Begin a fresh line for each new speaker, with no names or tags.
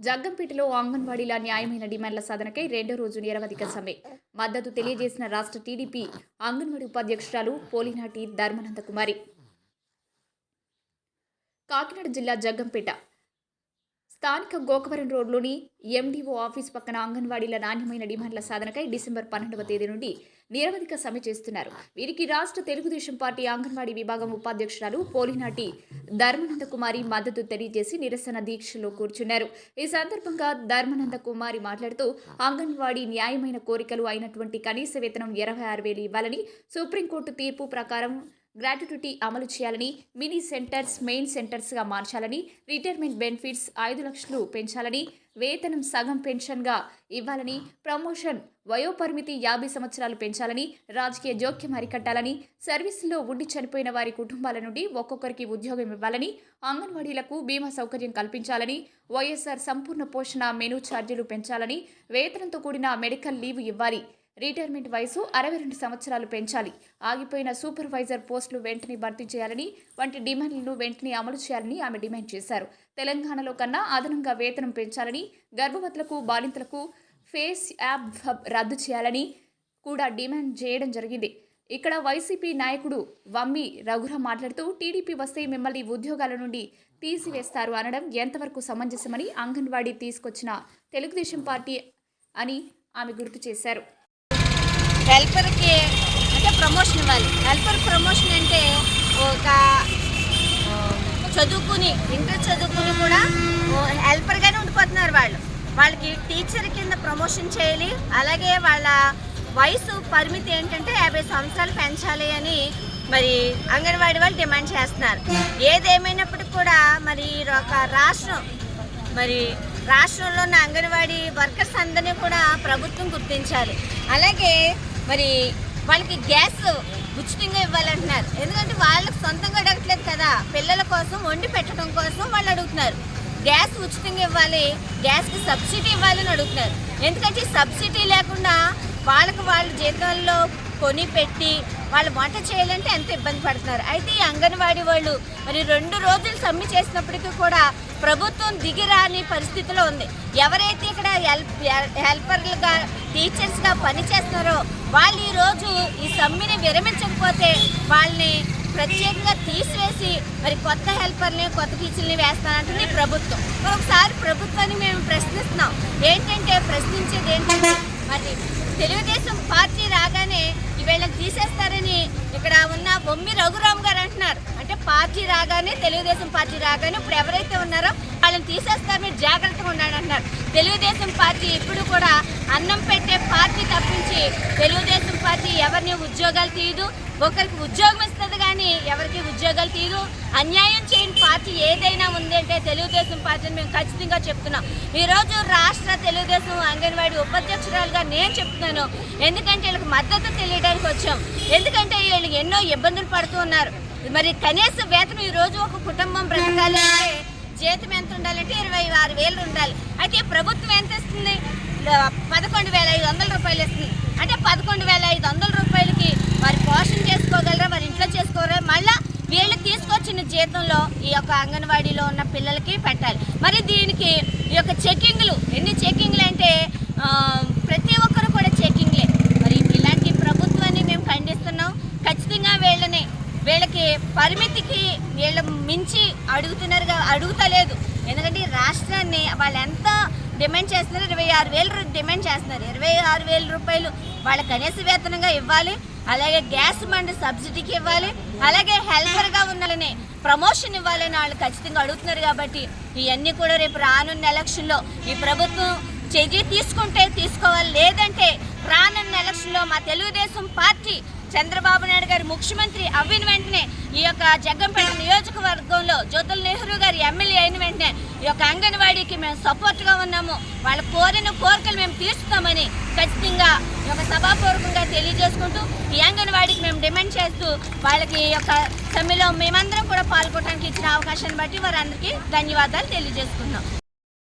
జగ్గంపేటలో అంగన్వాడీల న్యాయమైన డిమాండ్ల సాధనకై రెండో రోజు నిరవధిక సమ్మె. మద్దతు తెలియజేసిన రాష్ట్ర టీడీపీ అంగన్వాడీ ఉపాధ్యక్షురాలు పోలినాటి ధర్మానంద కుమారి కాకినాడ జిల్లా జగ్గంపేట స్థానిక గోకవరం రోడ్లోని ఎండీఓ ఆఫీస్ పక్కన అంగన్వాడీల నాణ్యమైన డిమాండ్ల సాధనకై డిసెంబర్ పన్నెండవ తేదీ నుండి నిరవధిక సమ్మె చేస్తున్నారు. వీరికి రాష్ట్ర తెలుగుదేశం పార్టీ అంగన్వాడీ విభాగం ఉపాధ్యక్షురాలు పోలినాటి ధర్మానంద కుమారి మద్దతు తెలియజేసి నిరసన దీక్షలో కూర్చున్నారు. ఈ సందర్భంగా ధర్మానంద కుమారి మాట్లాడుతూ అంగన్వాడీ న్యాయమైన కోరికలు అయినటువంటి కనీస వేతనం ఇరవై ఆరు వేలు ఇవ్వాలని సుప్రీంకోర్టు తీర్పు ప్రకారం గ్రాట్యుటీ అమలు చేయాలని మినీ సెంటర్స్ మెయిన్ సెంటర్స్గా మార్చాలని రిటైర్మెంట్ బెనిఫిట్స్ ఐదు లక్షలు పెంచాలని వేతనం సగం పెన్షన్గా ఇవ్వాలని ప్రమోషన్ వయోపరిమితి యాభై సంవత్సరాలు పెంచాలని రాజకీయ జోక్యం అరికట్టాలని సర్వీసులో ఉండి చనిపోయిన వారి కుటుంబాల నుండి ఒక్కొక్కరికి ఉద్యోగం ఇవ్వాలని అంగన్వాడీలకు బీమా సౌకర్యం కల్పించాలని వైఎస్ఆర్ సంపూర్ణ పోషణ మెనూ ఛార్జీలు పెంచాలని వేతనంతో కూడిన మెడికల్ లీవ్ ఇవ్వాలి. రిటైర్మెంట్ వయసు అరవై రెండు సంవత్సరాలు పెంచాలి. ఆగిపోయిన సూపర్వైజర్ పోస్టులు వెంటనే భర్తీ చేయాలని వంటి డిమాండ్లను వెంటనే అమలు చేయాలని ఆమె డిమాండ్ చేశారు. తెలంగాణలో కన్నా అదనంగా వేతనం పెంచాలని గర్భవతులకు బాలింతలకు ఫేస్ యాప్ రద్దు చేయాలని కూడా డిమాండ్ చేయడం జరిగింది. ఇక్కడ వైసీపీ నాయకుడు వమ్మి రఘురాం మాట్లాడుతూ టీడీపీ వస్తే మిమ్మల్ని ఉద్యోగాల నుండి తీసివేస్తారు అనడం ఎంతవరకు సమంజసమని అంగన్వాడీ తీసుకొచ్చిన తెలుగుదేశం పార్టీ అని ఆమె గుర్తు చేశారు.
హెల్పర్కి అంటే ప్రమోషన్ ఇవ్వాలి. హెల్పర్ ప్రమోషన్ అంటే ఒక చదువుకుని ఇంటర్ చదువుకుని కూడా హెల్పర్గానే ఉండిపోతున్నారు వాళ్ళు. వాళ్ళకి టీచర్ కింద ప్రమోషన్ చేయాలి. అలాగే వాళ్ళ వయసు పరిమితి ఏంటంటే యాభై సంవత్సరాలు పెంచాలి అని మరి అంగన్వాడీ వాళ్ళు డిమాండ్ చేస్తున్నారు. ఏదేమైనప్పటికీ కూడా మరి ఒక రాష్ట్రం మరి రాష్ట్రంలో ఉన్న అంగన్వాడీ వర్కర్స్ అందరినీ కూడా ప్రభుత్వం గుర్తించాలి. అలాగే మరి వాళ్ళకి గ్యాస్ ఉచితంగా ఇవ్వాలంటున్నారు. ఎందుకంటే వాళ్ళకి సొంతంగా అడగట్లేదు కదా. పిల్లల కోసం వండి పెట్టడం కోసం వాళ్ళు అడుగుతున్నారు. గ్యాస్ ఉచితంగా ఇవ్వాలి గ్యాస్కి సబ్సిడీ ఇవ్వాలని అడుగుతున్నారు. ఎందుకంటే సబ్సిడీ లేకుండా వాళ్ళకి వాళ్ళ జీతాల్లో కొని పెట్టి వాళ్ళు వంట చేయాలంటే ఎంత ఇబ్బంది పడుతున్నారు. అయితే ఈ అంగన్వాడీ వాళ్ళు మరి రెండు రోజులు సమ్మె చేసినప్పటికీ కూడా ప్రభుత్వం దిగిరాని పరిస్థితిలో ఉంది. ఎవరైతే ఇక్కడ హెల్ప్ హెల్పర్లుగా టీచర్స్గా పనిచేస్తున్నారో వాళ్ళు ఈరోజు ఈ సమ్మిని విరమించకపోతే వాళ్ళని ప్రత్యేకంగా తీసివేసి మరి కొత్త హెల్పర్ని కొత్త టీచర్ని వేస్తానంటుంది ప్రభుత్వం. ఒకసారి ప్రభుత్వాన్ని మేము ప్రశ్నిస్తున్నాం. ఏంటంటే ప్రశ్నించేది ఏంటంటే మరి తెలుగుదేశం పార్టీ రాగానే వీళ్ళని తీసేస్తారని ఇక్కడ ఉన్న బొమ్మి రఘురామ్ గారు అంటున్నారు. అంటే పార్టీ రాగానే తెలుగుదేశం పార్టీ రాగానే ఇప్పుడు ఎవరైతే ఉన్నారో వాళ్ళని తీసేస్తారు మీరు జాగ్రత్తగా ఉండండి అంటున్నారు. తెలుగుదేశం పార్టీ ఇప్పుడు కూడా అన్నం పెట్టే పార్టీ తప్పించి తెలుగుదేశం పార్టీ ఎవరిని ఉద్యోగాలు తీయదు ఒకరికి ఉద్యోగం ఇస్తుంది కానీ ఎవరికి ఉద్యోగాలు తీయదు. అన్యాయం చేయని పార్టీ ఏదైనా ఉందంటే తెలుగుదేశం పార్టీని మేము ఖచ్చితంగా చెప్తున్నాం. ఈరోజు రాష్ట్ర తెలుగుదేశం అంగన్వాడీ ఉపాధ్యక్షురాలుగా నేను చెప్తున్నాను. ఎందుకంటే వీళ్ళకి మద్దతు తెలియడానికి వచ్చాం. ఎందుకంటే వీళ్ళు ఎన్నో ఇబ్బందులు పడుతూ ఉన్నారు. మరి కనీస వేతనం ఈరోజు ఒక కుటుంబం బ్రతకాలి అంటే జీతం ఎంత ఉండాలంటే ఇరవై ఆరు వేలు ఉండాలి. అయితే ప్రభుత్వం ఎంత ఇస్తుంది? పదకొండు వేల ఐదు వందల రూపాయలు ఇస్తుంది. అంటే పదకొండు వేల ఐదు వందల రూపాయలకి వారి పోషణ చేసుకోగలరా? వారి ఇంట్లో చేసుకోగలరా మళ్ళా వీళ్ళు తీసుకొచ్చిన జీతంలో ఈ యొక్క అంగన్వాడీలో ఉన్న పిల్లలకి పెట్టాలి. మరి దీనికి ఈ యొక్క చెకింగ్లు ఎన్ని చెకింగ్లు అంటే ప్రతి ఒక్కరు కూడా చెకింగ్లే మరి ఇలాంటి ప్రభుత్వాన్ని మేము ఖండిస్తున్నాం. ఖచ్చితంగా వీళ్ళని వీళ్ళకి పరిమితికి వీళ్ళ అడుగుతున్నారు అడుగుతలేదు. ఎందుకంటే ఈ రాష్ట్రాన్ని వాళ్ళు ఎంత డిమాండ్ చేస్తున్నారు? ఇరవై ఆరు వేలు డిమాండ్ చేస్తున్నారు. ఇరవై ఆరు వేల రూపాయలు వాళ్ళ కనీస వేతనంగా ఇవ్వాలి అలాగే గ్యాస్ బండ్ సబ్సిడీకి ఇవ్వాలి అలాగే హెల్పర్గా ఉన్నాలని ప్రమోషన్ ఇవ్వాలని వాళ్ళు ఖచ్చితంగా అడుగుతున్నారు కాబట్టి ఇవన్నీ కూడా రేపు రానున్న ఎలక్షన్లో ఈ ప్రభుత్వం చర్య తీసుకుంటే తీసుకోవాలి రానున్న ఎలక్షన్లో మా తెలుగుదేశం పార్టీ చంద్రబాబు నాయుడు గారు ముఖ్యమంత్రి అవ్విన వెంటనే ఈ యొక్క జగ్గంపేట నియోజకవర్గంలో జ్యోతుల నెహ్రూ గారు ఎమ్మెల్యే అయిన వెంటనే ఈ యొక్క అంగన్వాడీకి మేము సపోర్ట్గా ఉన్నాము. వాళ్ళ కోరిన కోరికలు మేము తీర్చుతామని ఖచ్చితంగా ఈ యొక్క సభాపూర్వకంగా తెలియజేసుకుంటూ ఈ అంగన్వాడీకి మేము డిమాండ్ చేస్తూ వాళ్ళకి ఈ యొక్క సమ్మెలో మేమందరం కూడా పాల్గొనడానికి ఇచ్చిన అవకాశాన్ని బట్టి వారందరికీ ధన్యవాదాలు తెలియజేసుకున్నాం